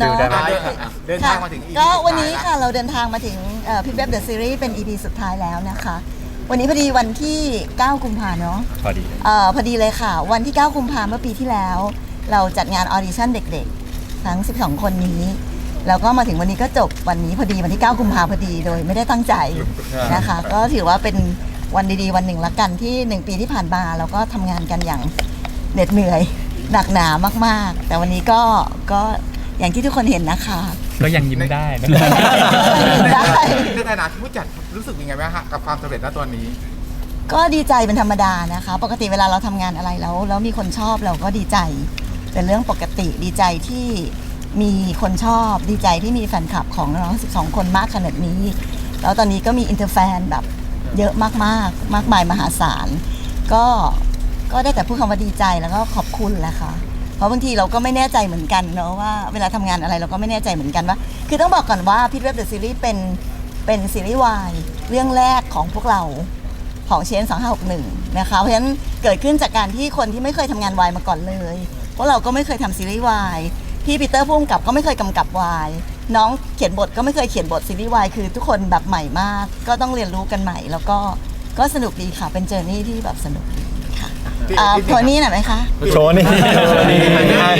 เนาะ ได้ไหมเดินทางมาถึง EP ก็วันสุดท้ายนี้ค่ะเราเดินทางมาถึงพิทเว็บเดอะซีรีส์เป็น EP สุดท้ายแล้วนะคะ วันนี้พอดีวันที่ 9 กุมภาเนาะพอดีเอ่อพอดีเลยค่ะ วันที่ 9 กุมภาเมื่อปีที่แล้ว เราจัดงานออดิชั่นเด็กๆ ทั้ง 12 คนนี้ แล้วก็มาถึงวันนี้ก็จบวันนี้พอดีวันที่ 9 กุมภาพอดีโดยไม่ได้ตั้งใจนะคะ ก็ถือว่าเป็นวันดีๆ วันหนึ่งละกันที่ 1 ปีที่ผ่านมาเราก็ทำงานกันอย่างเหน็ดเหนื่อยหนักหนามากๆ แต่วันนี้ก็ก็ อย่างที่ทุกคนเห็นนะคะ ก็ยังยิ้มได้นะได้ ในฐานะผู้จัดรู้สึกยังไงบ้างฮะกับความสำเร็จณตอนนี้ ก็ดีใจเป็นธรรมดานะคะ ปกติเวลาเราทำงานอะไรแล้วแล้วมีคนชอบเราก็ดีใจ เป็นเรื่องปกติดีใจที่มีคนชอบดีใจที่มีแฟนคลับของน้องๆ12 คนมากขนาดนี้ แล้วตอนนี้ก็มีอินเตอร์แฟนแบบเยอะมากๆ มากมายมหาศาล ก็ก็ได้แต่พูดคำว่าดีใจแล้วก็ขอบคุณแหละค่ะเพ ราะบางทีเราก็ไม่แน่ใจเหมือนกันเนาะว่าเวลาทำงานอะไรเราก็ไม่แน่ใจเหมือนกันว่า คือต้องบอกก่อนว่าพิทเว็บเดอะซีรีส์เป็นเป็นซีรีส์วายเรื่องแรกของพวกเราของเชน2561นะคะเพราะฉะนั้นเกิดขึ้นจากการที่คนที่ไม่เคยทำงานวายมาก่อนเลยเพราะเราก็ไม่เคยทำซีรีส์วายพี่ปีเตอร์พุ่มกับก็ไม่เคยกำกับวายน้องเขียนบทก็ไม่เคยเขียนบทซีรีส์วายคือทุกคนแบบใหม่มาก ก็ต้องเรียนรู้กันใหม่ แล้วก็ก็สนุกดีค่ะเป็นเจอร์นี่ที่แบบสนุกดี ค่ะพี่อ่าพี่โทนี่หน่อยไหมคะ โชว์นี่โชว์นี่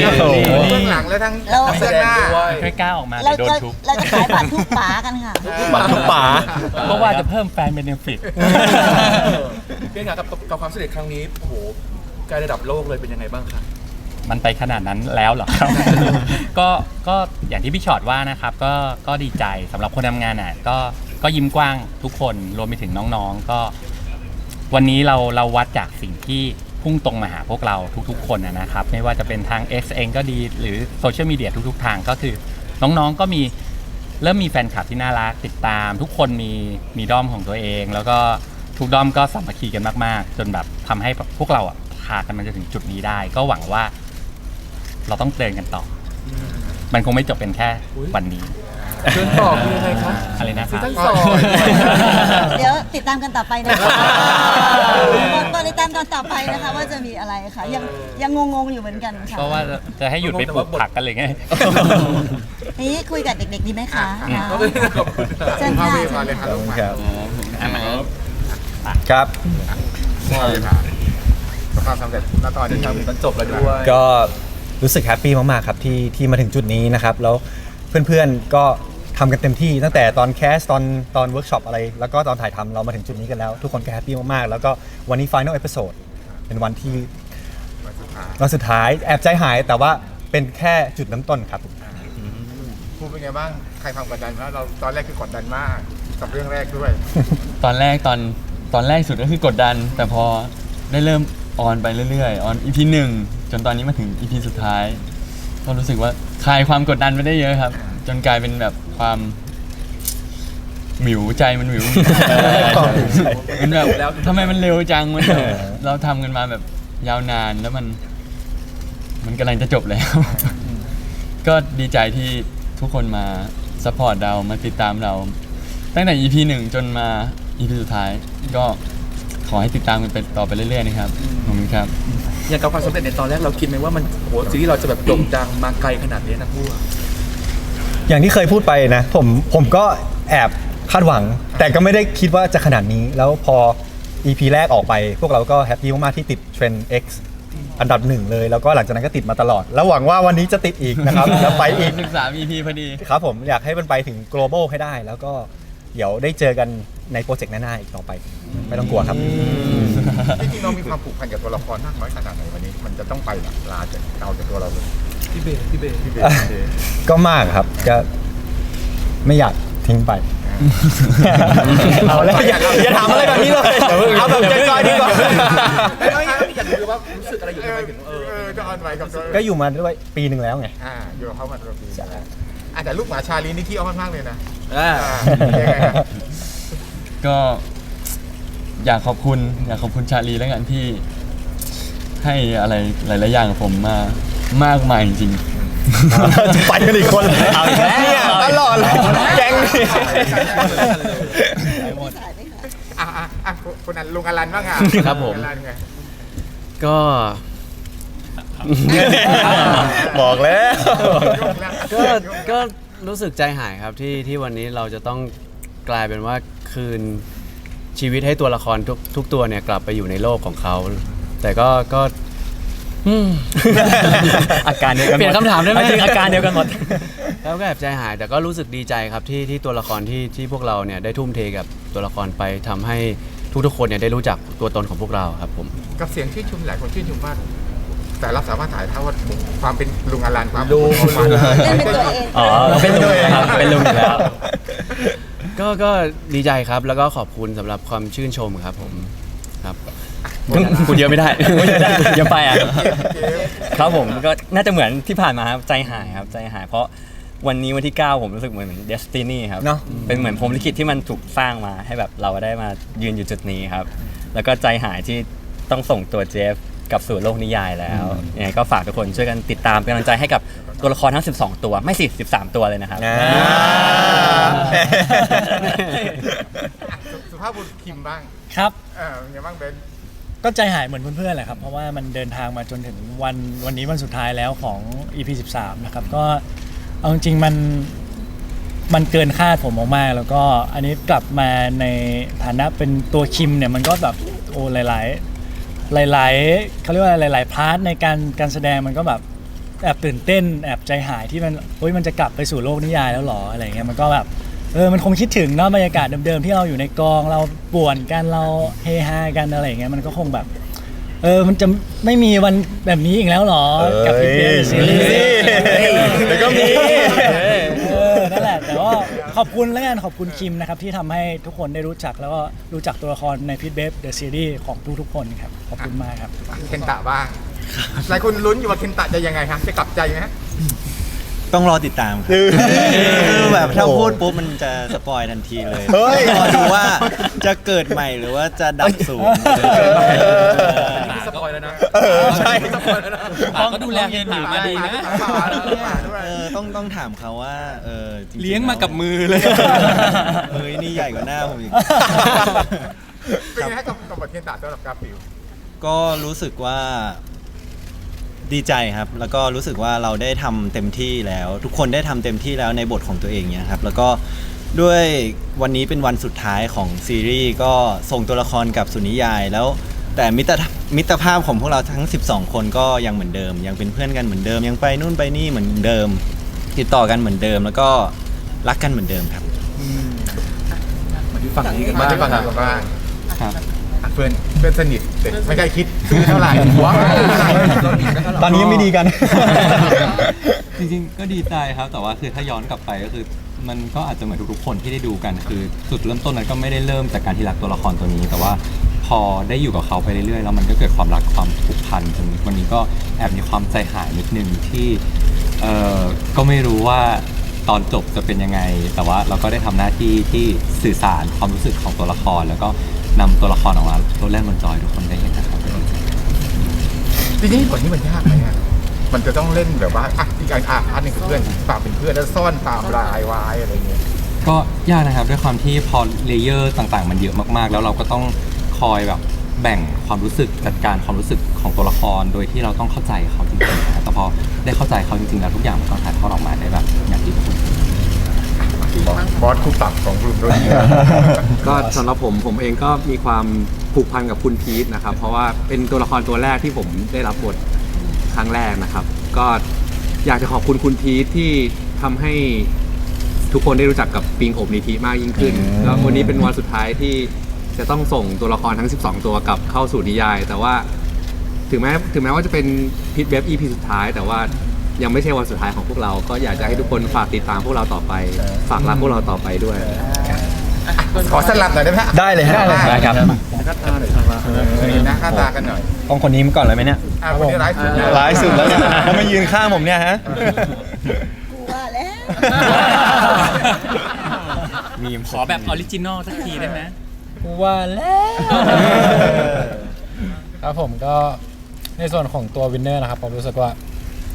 โอ้โอ้โหโหเบื้องหลังและทั้งเราเบื้องหน้าไม่กล้าออกมาเราเดี๋ยวโดนเราทุบเราจะขายบัตรทุกป๋ากันค่ะ บัตรทุกป๋า เพราะว่าจะเพิ่มแฟนเบนฟิต เรื่องงานกับกับความสำเร็จครั้งนี้โอ้โหไกลระดับโลกเลยเป็นยังไงบ้างคะ มันไปขนาดนั้นแล้วเหรอครับ ก็ก็อย่างที่พี่ชอตว่านะครับ ก็ก็ดีใจสำหรับคนทำงานอะ ก็ก็ยิ้มกว้างทุกคนรวมไปถึงน้องๆ ก็ วันนี้เราเราวัดจากสิ่งที่ พุ่งตรงมาหาพวกเราทุกๆ คนนะนะครับ ไม่ว่าจะเป็นทาง X เองก็ดีหรือโซเชียลมีเดียทุกๆ ทางก็คือน้องๆก็มีเริ่มมีแฟนคลับที่น่ารักติดตาม ทุกคนมีมีด้อมของตัวเอง แล้วก็ทุกด้อมก็สามัคคีกันมากๆ จนแบบทำให้พวกเราอะพากันมาจนถึงจุดนี้ได้ ก็หวังว่า เราต้องเดินกันต่ออมันคงไม่จบเป็นแค่วันนี้เรื่องต่อคือยังไงคะอะไรนะคซีรับซั่นสองเดี๋ยวติดตามกันต่อไปนะคะ ตอนติดตามตอนต่อไปนะคะว่าจะมีอะไรค่ะยังยังงงๆอยู่เหมือนกันค่ะก็ว่าจะจะให้หยุดไปปลูกผักกันเลยไง นี่คุยกับเด็กๆดีไหมคะอะก็เลยขอบคุณเชิญพาค่ะเวมาเลยครับลูกมาครับครับพาเวมากับความสำเร็จณตอนนี้ครับมันจบแล้วด้วยก็รู้สึกแฮปปี้มากๆครับที่ที่มาถึงจุดนี้นะครับ แล้วเพื่อนๆก็ ทำกันเต็มที่ตั้งแต่ตอนแคสตอนตอนเวิร์กช็อปอะไร แล้วก็ตอนถ่ายทำเรามาถึงจุดนี้กันแล้ว ทุกคนก็แฮปปี้มากๆ แล้วก็วันนี้ Final Episode เป็นวันที่วันสุดท้ายวันสุดท้ายแอบใจหายแต่ว่าเป็นแค่จุดเริ่มต้นครับ พูดเป็นไงบ้าง ใครความกดดันว่าเราตอนแรกคือกดดันมากกับเรื่องแรกด้วย ตอนแรกตอนตอนแรกสุดก็คือกดดัน แต่พอได้เริ่มออนไปเรื่อยๆออนอีพีหนึ่งจนตอนนี้มาถึงอีพีสุดท้าย ก็รู้สึกว่าคลายความกดดันไปได้เยอะครับ จนกลายเป็นแบบ ความหมิวใจมันหมิวมันแบบทำไมมันเร็วจังมันแบบเราทำกันมาแบบยาวนานแล้วมัน มันกำลังจะจบแล้ว ก็ดีใจที่ทุกคนมาซัพพอร์ตเรามาติดตามเรา ตั้งแต่ EP หนึ่งจนมา EP สุดท้าย ก็ขอให้ติดตามกันไปต่อไปเรื่อยๆนะครับขอบคุณครับ อย่างกับความสำเร็จในตอนแรกเราคิดไหมว่ามันโอ้โหซีรีส์เราจะแบบโด่งดังมาไกลขนาดนี้นะพูด อย่างที่เคยพูดไปนะ ผมผมก็แอบคาดหวัง แต่ก็ไม่ได้คิดว่าจะขนาดนี้ แล้วพอ EP แรกออกไป พวกเราก็แฮปปี้มากๆที่ติดเทรนด์ X อันดับหนึ่งเลย แล้วก็หลังจากนั้นก็ติดมาตลอด แล้วหวังว่าวันนี้จะติดอีกนะครับ แล้วไปอีกศึกษา EP พอดี ครับผมอยากให้มันไปถึง global ให้ได้ แล้วก็เดี๋ยวได้เจอกันในโปรเจกต์หน้าๆอีกต่อไป ไม่ต้องกลัวครับ จริงๆเรามีความผูกพันกับตัวละครมากน้อยขนาดไหนวันนี้ มันจะต้องไปแบบลาจากเราจากตัวเราเลย พี่เบย์พี่เบย์พี่เบสพี่เบสก็มากครับก็ไม่อยากทิ้งไป เอาแล้วอย่าอย่าถามอะไรแบบนี้เลย เอาแบบจอยๆดีกว่าไม่ไม่ไม่อยากรู้ว่ารู้สึกอะไรอยู่ทำไมถึงเอเอออจะออนไว้กับตัวก็อยู่มาด้วยปีหนึ่งแล้วไงอ่าอยู่กับเขามาตลอดปีอะแต่ลูกหมาชาลีนี่ขี้อ้อนมากๆเลยนะอ่าอ่ายังไงครับก็อยากขอบคุณ อยากขอบคุณชาลีแล้วกันที่ให้อะไรหลาย ๆ อย่างกับผมมา มากมายจริงจะไปกันอีกคนเอาอีกแล้วเนี่ยตลอดเลยแก๊งนี่อะอะอะคุณคุณอันลุงอลันบ้างอะครับผมลุงอลันไงก็บอกแล้วก็ก็รู้สึกใจหายครับที่ที่วันนี้เราจะต้องกลายเป็นว่าคืนชีวิตให้ตัวละครทุกทุกตัวเนี่ยกลับไปอยู่ในโลกของเขา แต่ก็ก็ อืมอาการเดียวกันหมดเปลี่ยนคำถามได้ไหม จริงอาการเดียวกันหมด แล้วก็แอบใจหายแต่ก็รู้สึกดีใจครับที่ที่ตัวละครที่ที่พวกเราเนี่ยได้ทุ่มเทกับตัวละครไปทำให้ทุกๆคนเนี่ยได้รู้จักตัวตนของพวกเราครับผม กับเสียงชื่นชมหลายคนชื่นชมว่าแต่รับสามารถถ่ายทอดความเป็นลุงอลันความดูความเล่นเป็นตัวเอง อ๋อเป็นลุงครับ เป็นลุงอยู่แล้ว ก็ก็ดีใจครับแล้วก็ขอบคุณสำหรับความชื่นชมครับผมครับ พูดเยอะไม่ได้เยังไปอะครับผมก็น่าจะเหมือนที่ผ่านมาครับใจหายครับใจหายเพราะวันนี้วันที่ 9 ผมรู้สึกเหมือนเดสตินีครับเนอะ เป็นเหมือนพรหมลิขิตที่มันถูกสร้างมาให้แบบเราได้มายืนอยู่จุดนี้ครับ แล้วก็ใจหายที่ต้องส่งตัวเจฟกลับสู่โลกนิยายแล้วยังไงก็ฝากทุกคนช่วยกันติดตามเป็นกำลังใจให้กับตัวละครทั้ง 12 ตัวไม่สิ13 ตัวเลยนะครับ อ่า สุภาพบุรุษคิมบ้างครับ เออเป็นไงบ้างเบน ก็ใจหายเหมือนเพื่อนๆแหละครับ เพราะว่ามันเดินทางมาจนถึงวันวันนี้วันสุดท้ายแล้วของ EP 13 นะครับ ก็เอาจริงๆมันมันเกินคาดผมมากๆแล้วก็อันนี้กลับมาในฐานะเป็นตัวคิมเนี่ยมันก็แบบโอ้หลายๆ หลายๆเขาเรียกว่าหลายๆพาร์ทในการการแสดงมันก็แบบแอบตื่นเต้นแอบใจหายที่มันเฮ้ยมันจะกลับไปสู่โลกนิยายแล้วหรออะไรเงี้ยมันก็แบบ เออมันคงคิดถึงเนาะบรรยากาศเดิมๆที่เราอยู่ในกองเราป่วนกันเราเฮฮากันอะไรอย่างเงี้ยมันก็คงแบบ เออมันจะไม่มีวันแบบนี้อีกแล้วเหรอกับพีเ s ซีรีส์เฮ้ยเดี๋ยวก็มีเออนั่นแหละแต่ว่าขอบคุณแล้วกันขอบคุณคิมนะครับที่ทำให้ทุกคนได้รู้จักแล้วก็รู้จักตัวละครในพีทเบฟเดอะซีรีส์ของทุกๆคนครับขอบคุณมากครับเคนตะบ้างหลายคนลุ้นอยู่ว่าเคนตะจะยังไงครับจะกลับใจไหมฮะ ต้องรอติดตามครับ คือแบบถ้าพูดปุ๊บมันจะสปอยทันทีเลยเฮ้ย รอดูว่าจะเกิดใหม่หรือว่าจะดับสูญนี่สปอยแล้วนะเออใช่ สปอยแล้วนะปากก็ดูแลเฮียหนีมาดีนะ เออต้องต้องถามเขาว่าเออจริงๆเลี้ยงมากับมือเลย เฮ้ยนี่ใหญ่กว่าหน้าผมอีก เป็นไงฮะกับกับบทเคนตะสำหรับกาฟิลก็รู้สึกว่า ดีใจครับ แล้วก็รู้สึกว่าเราได้ทำเต็มที่แล้ว ทุกคนได้ทำเต็มที่แล้วในบทของตัวเองเนี่ยครับ แล้วก็ด้วยวันนี้เป็นวันสุดท้ายของซีรีส์ก็ส่งตัวละครกับสุนิยายแล้ว แต่มิตรมิตรภาพของพวกเราทั้ง 12 คนก็ยังเหมือนเดิม ยังเป็นเพื่อนกันเหมือนเดิม ยังไปนู่นไปนี่เหมือนเดิม ติดต่อกันเหมือนเดิม แล้วก็รักกันเหมือนเดิมครับ มาที่ฝั่งนี้กันมาบ้างที่ฝั่งครันี้บกันบ้างครับ อะเพื่อนเพื่อนสนิท แต่ไม่ใกล้คิดซื้อเท่าไหร่ว้าวตอนนี้ยังไม่ดีกัน จริงๆ ก็ดีใจครับ แต่ว่าคือถ้าย้อนกลับไปก็คือ มันก็อาจจะเหมือนทุกๆคนที่ได้ดูกัน คือจุดเริ่มต้นนั้นก็ไม่ได้เริ่มจากการที่รักตัวละครตัวนี้ แต่ว่าพอได้อยู่กับเขาไปเรื่อยๆ แล้วมันก็เกิดความรักความผูกพันจนวันนี้ก็แอบมีความใจหายนิดนึงที่เออก็ไม่รู้ว่าตอนจบจะเป็นยังไง แต่ว่าเราก็ได้ทำหน้าที่ที่สื่อสารความรู้สึกของตัวละคร แล้วก็ นำตัวละครออกมาโลดแล่นบนจอยทุกคนได้เห็นนะครับจริงๆบทนี้มันยากไหมฮะมันจะต้องเล่นแบบว่าอะอีกอันอะอันหนึงคือเพื่อนฝากเป็นเพื่อนแล้วซ่อนความลายไว้อะไรเงี้ยก็ยากนะครับด้วยความที่พอเลเยอร์ต่างๆ มันเยอะมากๆ แล้วเราก็ต้องคอยแบบแบ่งความรู้สึกจัดการความรู้สึกของตัวละครโดยที่เราต้องเข้าใจเขาจริงๆนะครับแต่พอได้เข้าใจเขาจริงๆแล้วทุกอย่างมันก็ถ่ายทอดออกมาได้แบบอย่างที่ทุกคน บอสบอสคู่ปรับของกลุ่มตัวนี้ ก็สำหรับผมผมเองก็มีความผูกพันกับคุณพีทนะครับ เพราะว่าเป็นตัวละครตัวแรกที่ผมได้รับบทครั้งแรกนะครับ ก็อยากจะขอบคุณคุณพีทที่ทำให้ทุกคนได้รู้จักกับปิงอบนิธิมากยิ่งขึ้นแล้ววันนี้เป็นวันสุดท้ายที่จะต้องส่งตัวละครทั้ง 12 ตัวกลับเข้าสู่นิยาย แต่ว่า ถึงแม้ถึงแม้ว่าจะเป็นพีทเว็บ EP สุดท้าย แต่ว่า ยังไม่ใช่วันสุดท้ายของพวกเรา ก็อยากจะให้ทุกคนฝากติดตามพวกเราต่อไป ฝากรักพวกเราต่อไปด้วย ขอสลับหน่อยได้ไหมฮะได้เลยฮะได้ครับเออนะค่าตากันหน่อยต้องคนนี้มาก่อนเลยไหมเนี่ยอะคนนี้ร้ายสุดนะร้ายสุดแล้วเนี่ยแล้วมายืนข้างผมเนี่ยฮะกูว่าแล้ว มีมขอแบบออริจินอลสักทีได้ไหมว่าแล้วครับผมก็ในส่วนของตัววินเนอร์นะครับผมรู้สึกว่า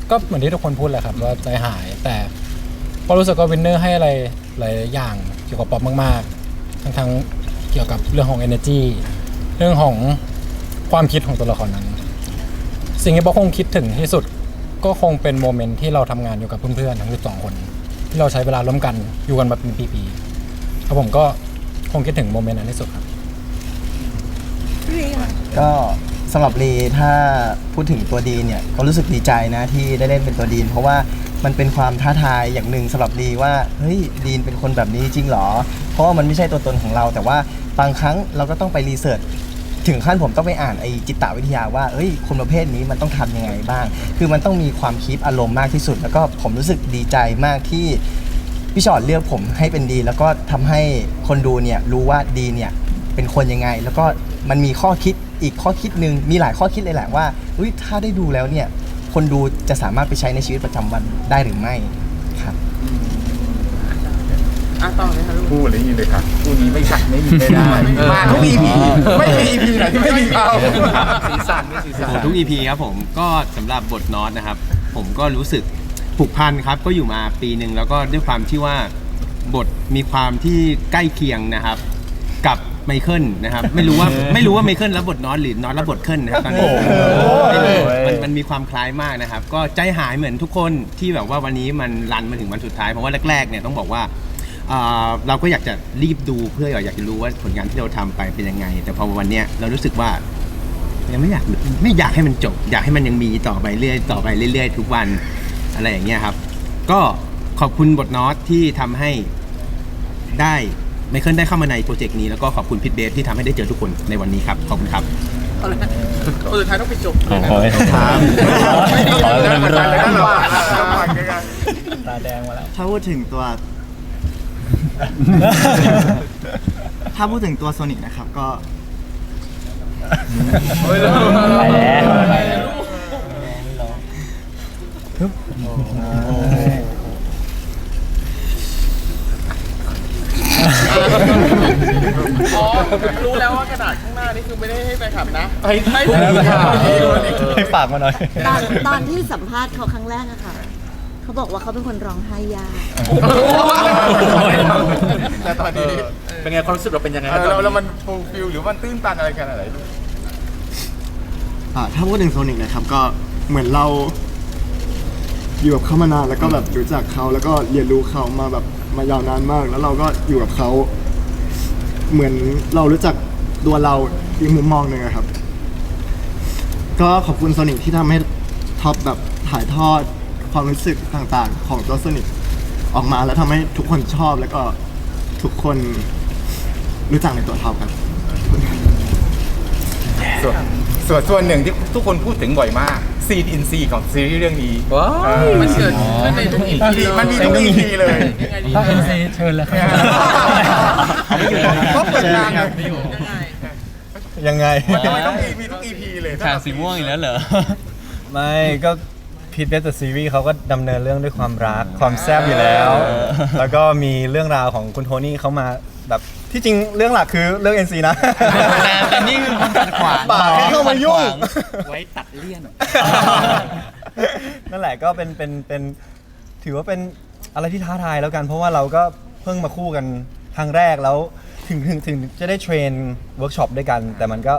ก็เหมือนที่ทุกคนพูดแหละครับว่าใจหายแต่ก็รู้สึกว่าวินเนอร์ให้อะไรหลายอย่างเกี่ยวกับป๊อปมากๆ ทั้งทั้งเกี่ยวกับเรื่องของ energy เรื่องของความคิดของตัวละครนั้น สิ่งที่ป๊อกคงคิดถึงที่สุดก็คงเป็นโมเมนต์ที่เราทำงานอยู่กับเพื่อนๆทั้ง12คน ที่เราใช้เวลาร่วมกันอยู่กันมาเป็นปีๆครับผมก็คงคิดถึงโมเมนต์นั้นที่สุดครับก็ สำหรับลีถ้าพูดถึงตัวดีนเนี่ยก็รู้สึกดีใจนะที่ได้เล่นเป็นตัวดีน เพราะว่ามันเป็นความท้าทายอย่างหนึ่งสำหรับลีว่าเฮ้ยดีนเป็นคนแบบนี้จริงเหรอ เพราะว่ามันไม่ใช่ตัวตนของเรา แต่ว่าบางครั้งเราก็ต้องไปรีเสิร์ชถึงขั้นผมต้องไปอ่านไอจิตวิทยาว่าเอ้ยคนประเภทนี้มันต้องทำยังไงบ้าง คือมันต้องมีความคิดอารมณ์มากที่สุด แล้วก็ผมรู้สึกดีใจมากที่พี่ชอดเลือกผมให้เป็นดี แล้วก็ทำให้คนดูเนี่ยรู้ว่าดีเนี่ย เป็นคนยังไง แล้วก็มันมีข้อคิดอีกข้อคิดหนึ่งมีหลายข้อคิดเลยแหละว่าอุ๊ยถ้าได้ดูแล้วเนี่ยคนดูจะสามารถไปใช้ในชีวิตประจำวันได้หรือไม่ครับคู่อะไรอย่างนี้เลยครับคู่นี้ไม่ขัดไม่มีไม่ได้มาทุก EP ไม่มี EP ไหนที่ไม่มีเขาสีสันนี่สีสัน โอ้โหทุก EP ครับผมก็สำหรับบทนอตนะครับ ผมก็รู้สึกผูกพันครับ ก็อยู่มาปีหนึ่งแล้วก็ด้วยความที่ว่าบทมีความที่ใกล้เคียงนะครับ กับ ไมเคิลนะครับไม่รู้ว่าไม่รู้ว่าไมเคิลรับบทนอตหรือนอตรับบทเคิลนะครับตอนนี้ไม่รู้มันมันมีความคล้ายมากนะครับ ก็ใจหายเหมือนทุกคนที่แบบว่าวันนี้มันรันมาถึงวันสุดท้ายเพราะว่าแรกๆเนี่ยต้องบอกว่าอ่าเราก็อยากจะรีบดูเพื่ออยากจะรู้ว่าผลงานที่เราทำไปเป็นยังไง แต่พอวันเนี้ยเรารู้สึกว่า ยังไม่อยากไม่อยากให้มันจบ อยากให้มันยังมีต่อไปเรื่อยต่อไปเรื่อย ๆ ทุกวันอะไรอย่างเงี้ยครับ ก็ขอบคุณบทนอตที่ทำให้ได้ ไมเคิลได้เข้ามาในโปรเจกต์นี้แล้วก็ขอบคุณพิทเบฟที่ทำให้ได้เจอทุกคนในวันนี้ครับ ขอบคุณครับคนสุดท้ายต้องไปจบโอ้ยขอเลยนะเราเราฟังกันตาแดงมาแล้ว ถ้าพูดถึงตัว ถ้าพูดถึงตัวโซนิกนะครับก็ ไปแล้วอ๋ อรู้แล้วว่ากระดาษข้างหน้านี่คือไม่ได้ให้แฟนคลับนะ ให้ให้ให้ฝากมาหน่อย ตอนตอนที่สัมภาษณ์เขาครั้งแรกอะค่ะ เขาบอกว่าเขาเป็นคนร้องไห้ยาก แต่ตอนนี้เป็นไงความรู้สึกเราเป็นยังไงเอครับอตอนแล้วนี้มันฟูลฟิลหรือมันตื้นตันอะไรกันอะไรอ่าถ้าพูดถึงโซนิกนะครับก็เหมือนเราอยู่กับเขามานานแล้วก็แบบรู้จักเขาแล้วก็เรียนรู้เขามาแบบ มายาวนานมาก แล้วเราก็อยู่กับเขาเหมือนเรารู้จักตัวเราอีกมุมมองหนึ่งอะครับ ก็ขอบคุณโซนิกที่ทำให้ท็อปแบบถ่ายทอดความรู้สึกต่างๆ ของตัวโซนิกออกมาแล้วทำให้ทุกคนชอบแล้วก็ทุกคนรู้จักในตัวท็อปครับส่วน ส่วนส่วนหนึ่งที่ทุกคนพูดถึงบ่อยมาก ซีนอินซีของซีรีส์เรื่องนี้ว้าวเออมันเกิดมันในทุกอีพีเลยมันมีทุก EP เลยยังไงดีถ้าเอ็นซีเชิญเลยครับเพราะเปิดทางอะยังไงมันทำไมต้องมีมีทุก EP เลยฉากสีม่วงอีกแล้วเหรอไม่ก็พีทเบสซีรีส์เขาก็ดำเนินเรื่องด้วยความรักความแซ่บอยู่แล้วเออแล้วก็มีเรื่องราวของคุณโทนี่เขามา แบบที่จริงเรื่องหลักคือเรื่อง NC นะแต่แต่นี่คือคนขัดขวางปากแค่เข้ามายุ่ง ไว้ตัดเลี่ยน นั่นแหละก็เป็นเป็นเป็นถือว่าเป็นอะไรที่ท้าทายแล้วกัน เพราะว่าเราก็เพิ่งมาคู่กันครั้งแรกแล้วถึงถึงถึงจะได้เทรนเวิร์กช็อปด้วยกัน แต่มันก็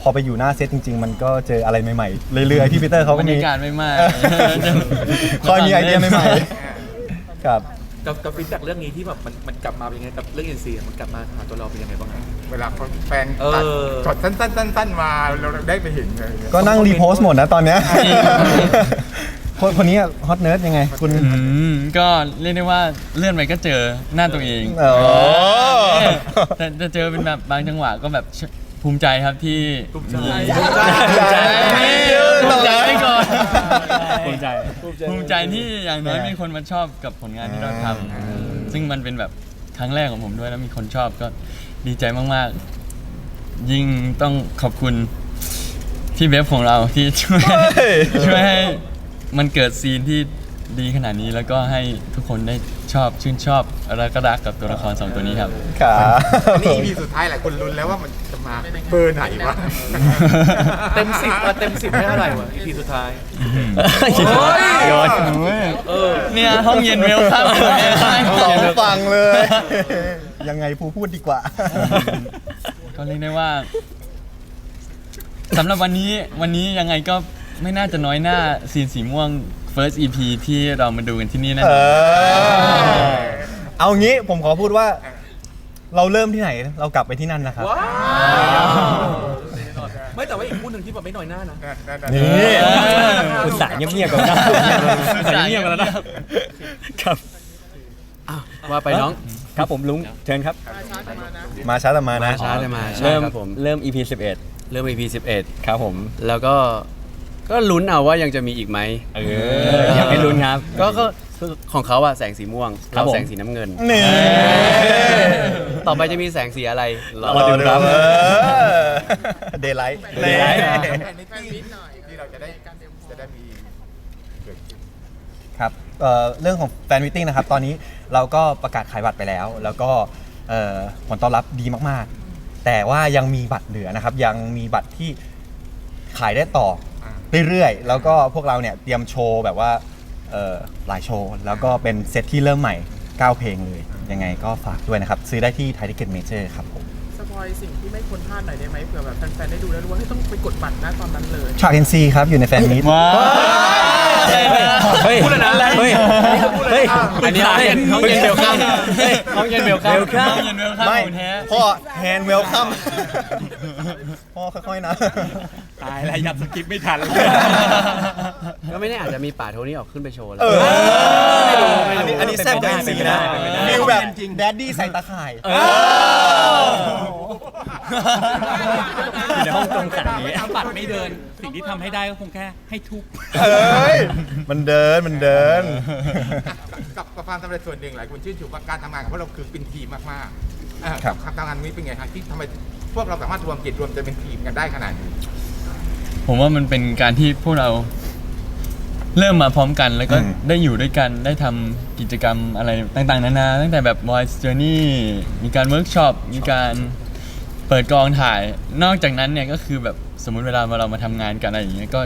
พอไปอยู่หน้าเซตจริง ๆ มันก็เจออะไรใหม่ๆ เรื่อยๆพี่ปีเตอร์เขาบก็รรมียากาศไม่มากคอยมีไอเดียใหม่ๆครับ กับกับฟีดแบ็กเรื่องนี้ที่แบบมันมันกลับมาเป็นยังไงกับเรื่องเอ็นซีมันกลับมาหาตัวเราเป็นยังไงบ้างครับเวลาคนแฟนเออตัดช็อตสั้นๆสั้นๆมาเราได้ไปเห็นเลยก็นั่งรีโพสต์หมดนะตอนเนี้ยคนคนนี้ฮอตเนิร์ดยังไง คุณ อืมก็เรียกได้ว่าเลื่อนไปก็เจอหน้าตัวเองอ๋อแต่จะเจอเป็นแบบบางจังหวะก็แบบภูมิใจครับที่ภูมิใจ ภูมิใจ ภูมิใจไว้ก่อน ภูมิใจ ภูมิใจที่อย่างน้อยมีคนมาชอบกับผลงานที่เราทำซึ่งมันเป็นแบบครั้งแรกของผมด้วยแล้วมีคนชอบก็ดีใจมากๆ ยิ่งต้องขอบคุณพี่เบฟของเราที่ช่วยช่วยให้มันเกิดซีนที่ดีขนาดนี้แล้วก็ให้ทุกคนได้ชอบชื่นชอบแล้วก็รักกับตัวละครสองตัวนี้ครับขาอันนี้ EP สุดท้ายหลายคนลุ้นแล้วว่ามันจะ มาเบอร์ไหนวะ เต็มสิบอะเต็มสิบให้เท่าไหร่วะอีพีสุดท้าย โยนเออ เนี่ยห้องเย็นเวลคัมสองฝั่งเลย ยังไงภูพูดดีกว่า ก็เรียกได้ว่าสำหรับวันนี้วันนี้ยังไงก็ไม่น่าจะน้อยหน้าซีนสีม่วง first EP ที่เรามาดูกันที่นี่แน่เอนอนอเอางี้ผมขอพูดว่า เราเริ่มที่ไหนเรากลับไปที่นั่นนะครับ ว้าวไม่แต่ว่าอีกคู่หนึ่งที่แบบไม่น้อยหน้านะ นี่อุตส่าห์เงียบๆกันนะอุตส่าห์เงียบๆกันแล้วนะครับอ้าวว่าไปน้อง ครับผมลุงเชิญครับ มาช้าแต่มานะมาช้าแต่มาใช่เริ่มครับผมเริ่ม EP เริ่ม EP 11 11 ครับผม แล้วก็ก็ลุ้นเอาว่ายังจะมีอีกไหมเอออยากให้ลุ้นครับ ก็ก็ คือของเขาอะแสงสีม่วงครับเราผม แสงสีน้ำเงิน นี่ ต่อไปจะมีแสงสีอะไรรอรอดูดูคครัรับบเดย์ไลท์ Daylight แฟนมิตติ้งที่เราจะได้จะได้มีเกิดขึ้นครับเอ่อเรื่องของแฟนมิทติ้งนะครับ ตอนนี้เราก็ประกาศขายบัตรไปแล้ว แล้วก็เอ่อผลตอบรับดีมากๆ แต่ว่ายังมีบัตรเหลือนะครับ ยังมีบัตรที่ขายได้ต่อเรื่อยๆ แล้วก็พวกเราเนี่ยเตรียมโชว์แบบว่าเอ่อ หลายโชว์ แล้วก็เป็นเซตที่เริ่มใหม่ 9 เพลงเลย ยังไงก็ฝากด้วยนะครับ ซื้อได้ที่ไทยทิเก็ตเมเจอร์ครับผม อยสิ่งที่ไม่ควรพลาดหน่อยได้ไหมเผื่อแบบแฟนๆได้ดูแล้วรู้ว่าให้ยต้องไปกดบัตรนะตอนนั้นเลยฉากเอ็นซีครับอยู่ในแฟนมิตว้าวเฮ้ยพูดเลยนะ เฮ้ยเฮ้ยอันนี้ห้องเย็นห้องเย็นเบลคัมห้องเย็นเบลคัม Welcome ต้องยืนเวลข้ามไม่ของแท้พ่อแฮนด์เวลคัมพ่อค่อยๆนะ ตายแล้วยับสกิปไม่ทันเลยก็ไม่แน่อาจจะมีป่าโทนี่ออกขึ้นไปโชว์แล้ว เออไม่รู้ไม่รู้อันนี้อันนี้แซ่บกว่าเป็นซีไปได้นะเป็นไปได้ ฟิลแบบแดดดี้ใส่ตาข่ายอยู่ในห้องตรงขันนี้ถ้าบัตรไม่เดิน สิ่งที่ทำให้ได้ก็คงแค่ให้ทุบ เอ้ย มันเดิน มันเดิน กับกับความสำเร็จส่วนหนึ่งหลายคนชื่นชมว่าการทำงานของพวกเราคือเป็นทีมมากๆเอ่อครับการทำงานนี้เป็นไงครับที่ทำไมพวกเราสามารถรวมจิตรวมใจเป็นทีมกันได้ขนาดนี้ ผมว่ามันเป็นการที่พวกเราเริ่มมาพร้อมกันแล้วก็อืม ได้อยู่ด้วยกันได้ทำกิจกรรมอะไรต่างๆ นานาตั้งแต่แบบ Voice Journey มีการเวิร์กช็อปมีการ เปิดกองถ่าย นอกจากนั้นเนี่ยก็คือแบบสมมุติเวลาเรามาทำงานกันอะไรอย่างเงี้ยก็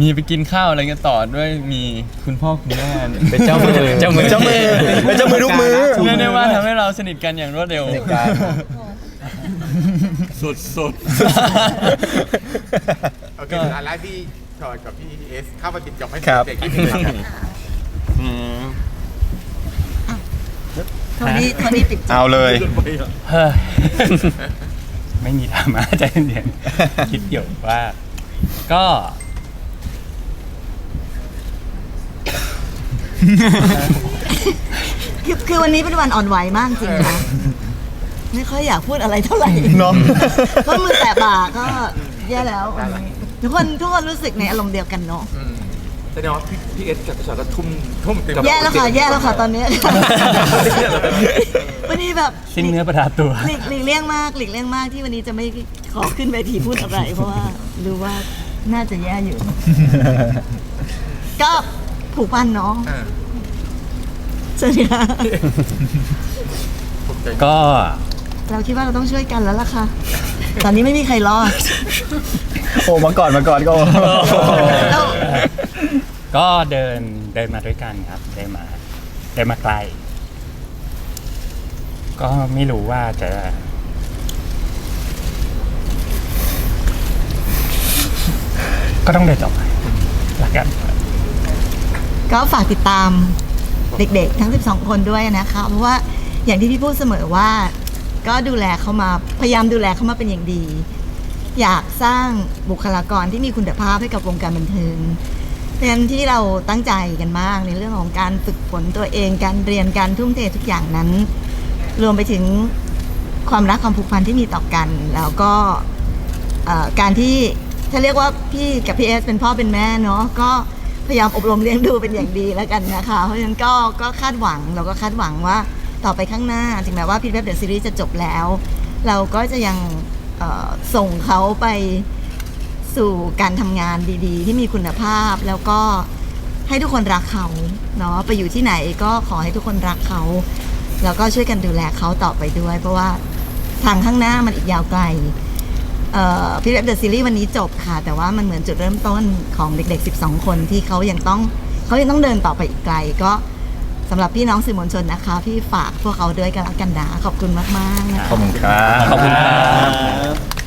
มีไปกินข้าวอะไรกันต่อด้วยมีคุณพ่อคุณแม่เป็นเจ้ามือ เจ้ามือ เจ้ามือเป็นเจ้ามือทุกมือ เรียกได้ว่าทำให้เราสนิทกันอย่างรวดเร็วสนิทกันสุดสุด โอเคสุดท้ายแล้วพี่ชอยกับพี่เอสเข้ามาติดจบให้ครับ เด็กๆนิดนึงครับโทนี่โทนี่ปิดจบ เอาเลย เฮ้ย ไม่มีธรรมะใจเย็นๆคิดอยู่ว่า ก็ คือคือวันนี้เป็นวันอ่อนไหวมากจริงนะไม่ค่อยอยากพูดอะไรเท่าไหร่เนาะเพราะมือแตะบ่าก็แย่แล้ววันนี้ทุกคนทุกคนรู้สึกในอารมณ์เดียวกันเนาะ แสดงว่าพี่พี่เอสกับพี่ชอตก็ทุ่มทุ่มเต็มแย่แล้วค่ะ แย่แล้วค่ะตอนนี้ วันนี้แบบสิ้นเนื้อประดาตัว หลีกหลีกเลี่ยงมากหลีกเลี่ยงมากที่วันนี้จะไม่ขอขึ้นเวทีพูดอะไร เพราะว่ารู้ว่าน่าจะแย่อยู่ ก็ผูกพันเนาะเออสวัสดีค่ะภูมิใจก็ เราคิดว่าเราต้องช่วยกันแล้วล่ะค่ะ ตอนนี้ไม่มีใครรอด โอ้มาก่อนมาก่อนก็แล้ว ก็เดินเดินมาด้วยกันครับ เดินมาเดินมาไกล ก็ไม่รู้ว่าจะ ก็ต้องเดินต่อไปละกัน ก็ฝากติดตามเด็กๆ ทั้ง 12 คนด้วยนะคะ เพราะว่าอย่างที่พี่พูดเสมอว่า ก็ดูแลเขามาพยายามดูแลเขามาเป็นอย่างดี อยากสร้างบุคลากรที่มีคุณภาพให้กับวงการบันเทิง เพราะฉะนั้นที่เราตั้งใจกันมากในเรื่องของการฝึกฝนตัวเองการเรียนการทุ่มเททุกอย่างนั้น รวมไปถึงความรักความผูกพันที่มีต่อกัน แล้วก็การที่ถ้าเรียกว่าพี่กับพี่เอสเป็นพ่อเป็นแม่เนาะก็พยายามอบรมเลี้ยงดูเป็นอย่างดีแล้วกันนะคะ เพราะฉะนั้นก็ก็คาดหวังเราก็คาดหวังว่าต่อไปข้างหน้า ถึงแม้ว่าพี่เว็บเดอะซีรีส์จะจบแล้ว เราก็จะยังส่งเขาไป สู่การทำงานดีๆ ที่มีคุณภาพแล้วก็ให้ทุกคนรักเขาเนาะไปอยู่ที่ไหนก็ขอให้ทุกคนรักเขา แล้วก็ช่วยกันดูแลเขาต่อไปด้วย เพราะว่าทางข้างหน้ามันอีกยาวไกลเอ่อพี่เว็บเดอะซีรีส์วันนี้จบค่ะ แต่ว่ามันเหมือนจุดเริ่มต้นของเด็ก ๆ 12 คนที่เขายังต้องเขายังต้องเดินต่อไปอีกไกล ก็สำหรับพี่น้องสื่อมวลชนนะคะ พี่ฝากพวกเขาด้วยกันแล้วกันนะขอบคุณมากๆนะคะขอบคุณครับขอบคุณครับ